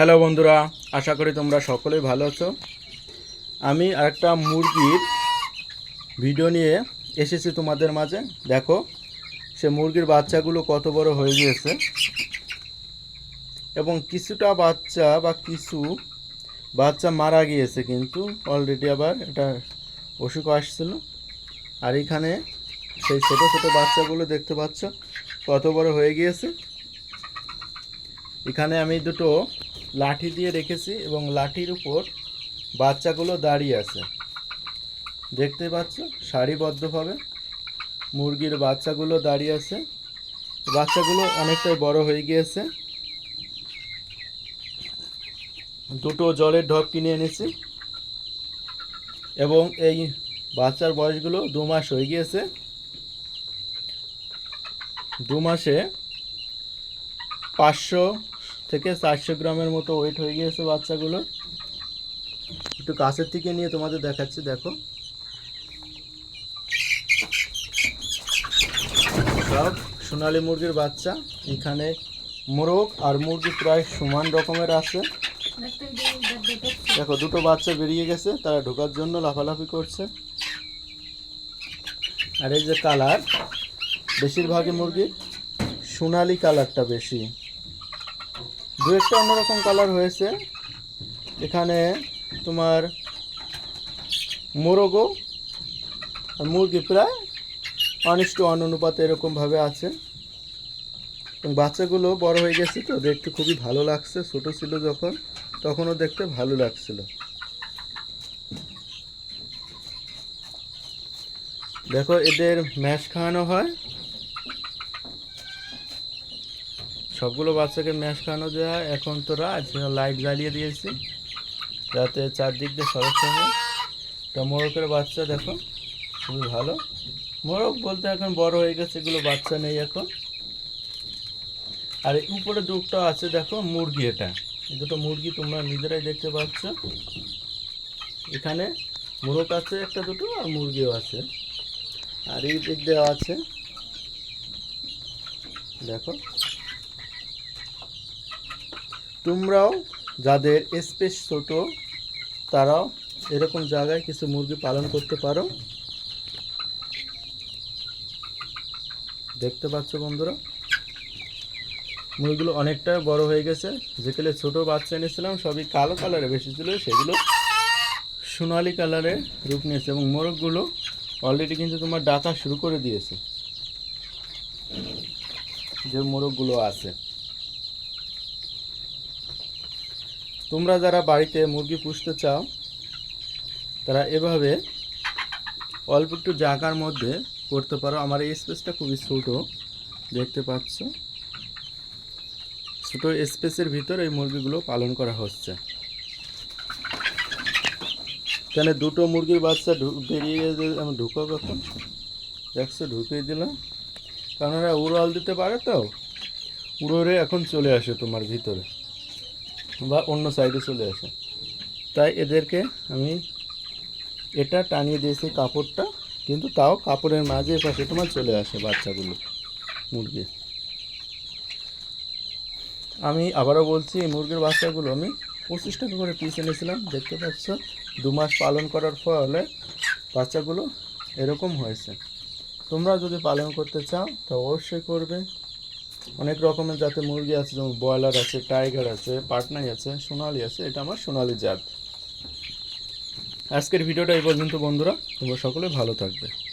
Hello বন্ধুরা, আশা করি তোমরা সকলেই ভালো আছো। আমি একটা মুরগির ভিডিও নিয়ে এসেছি তোমাদের মাঝে। দেখো, সে মুরগির বাচ্চাগুলো কত বড় হয়ে গিয়েছে। এবং কিছুটা বাচ্চা বা কিছু বাচ্চা মারা গিয়েছে কিন্তু অলরেডি আবার এটা অসুখ আসছিল। আর এখানে সেই ছোটো ছোটো বাচ্চাগুলো দেখতে পাচ্ছ, কত বড় হয়ে গিয়েছে। এখানে আমি দুটো লাঠি দিয়ে রেখেছি এবং লাঠির উপর বাচ্চাগুলো দাঁড়িয়ে আছে। দেখতে পাচ্ছ? সারিবদ্ধভাবে মুরগির বাচ্চাগুলো দাঁড়িয়ে আছে। বাচ্চাগুলো অনেকটাই বড় হয়ে গিয়েছে। দুটো জলের ঢপ কিনে এনেছি। এবং এই বাচ্চার বয়সগুলো দু মাস হয়ে গিয়েছে। দু মাসে পাঁচশো থেকে চারশো গ্রামের মতো ওয়েট হয়ে গিয়েছে বাচ্চাগুলো একটু কাছের থেকে নিয়ে তোমাদের দেখাচ্ছি, দেখো। সব সোনালী মুরগির বাচ্চা, এখানে মোরগ আর মুরগি প্রায় সমান রকমের আছে। দেখো, দুটো বাচ্চা বেরিয়ে গেছে, তারা ঢোকার জন্য লাফালাফি করছে। আর এই যে কালার, বেশিরভাগই মুরগি সোনালি কালারটা বেশি। দু একটা অন্যরকম কালার হয়েছে। এখানে তোমার মোরগো আর মুরগি প্রায় অনিষ্ট অন অনুপাতে এরকমভাবে আছে। বাচ্চাগুলো বড় হয়ে গেছে তো, দেখতে খুবই ভালো লাগছে। ছোট ছিল যখন, তখনও দেখতে ভালো লাগছিল। দেখো, এদের ম্যাশ খাওয়ানো হয়। সবগুলো বাচ্চাকে ম্যাশ খাওয়ানো যায়। এখন তো রাত লাইট জ্বালিয়ে দিয়েছি যাতে চারদিক দিয়ে সমস্যা হয় তা মোরগের বাচ্চা দেখো, খুবই ভালো। মোরগ বলতে এখন বড় হয়ে গেছে, এগুলো বাচ্চা নেই এখন। আর উপরে দুটো আছে, দেখো, মুরগি এটা। এই দুটো মুরগি তোমরা নিজেরাই দেখতে পাচ্ছ। এখানে মোরগ আছে একটা দুটো, আর মুরগিও আছে। আর এই দিক দেওয়া আছে। দেখো। তোমরাও যাদের স্পেস ছোট, তারাও এরকম জায়গায় কিছু মুরগি পালন করতে পারো। দেখতে পাচ্ছ বন্ধুরা? মুরগিগুলো অনেকটা বড় হয়ে গেছে। যেগুলো ছোট বাচ্চা এনেছিলাম, সবই কালো কালারে বেশি ছিল, সেগুলো সোনালি কালারে রূপ নিয়েছে এবং মোরগগুলো অলরেডি কিন্তু তোমার ডাকা শুরু করে দিয়েছে। যে মোরগগুলো আছে। তোমরা যারা বাড়িতে মুরগি পুষতে চাও, তারা এভাবে অল্প একটু জায়গার মধ্যে করতে পারো। আমার এই স্পেসটা খুবই ছোটো, দেখতে পাচ্ছ? ছোটো স্পেসের ভিতর এই মুরগিগুলো পালন করা হচ্ছে। এখানে দুটো মুরগির বাচ্চা বেরিয়ে আমি ঢুকো কখন? দেখছ, ঢুকিয়ে দিলাম। কারণ এরা উড়াল দিতে পারে তো। উড়োরে এখন চলে আসে তোমার ভিতরে। বা অন্য সাইডে চলে আসে। তাই এদেরকে আমি এটা টানিয়ে দিয়েছি কাপড়টা, কিন্তু তাও কাপড়ের মাঝে পাশে তোমার চলে আসে বাচ্চাগুলো, মুরগি। আমি আবারও বলছি, এই মুরগির বাচ্চাগুলো আমি পঁচিশ টাকা করে পিস এনেছিলাম, দেখতে পাচ্ছ? দু মাস পালন করার ফলে বাচ্চাগুলো এরকম হয়েছে। তোমরা যদি পালন করতে চাও, তো অবশ্যই করবে। অনেক রকমের জাতের মুরগি আছে, যেমন ব্রয়লার আছে, টাইগার আছে, পাটনাই আছে, সোনালি আছে, এটা আমার সোনালি জাত। আজকের ভিডিওটা এই পর্যন্ত বন্ধুরা, তোমরা সকলে ভালো থাকবে।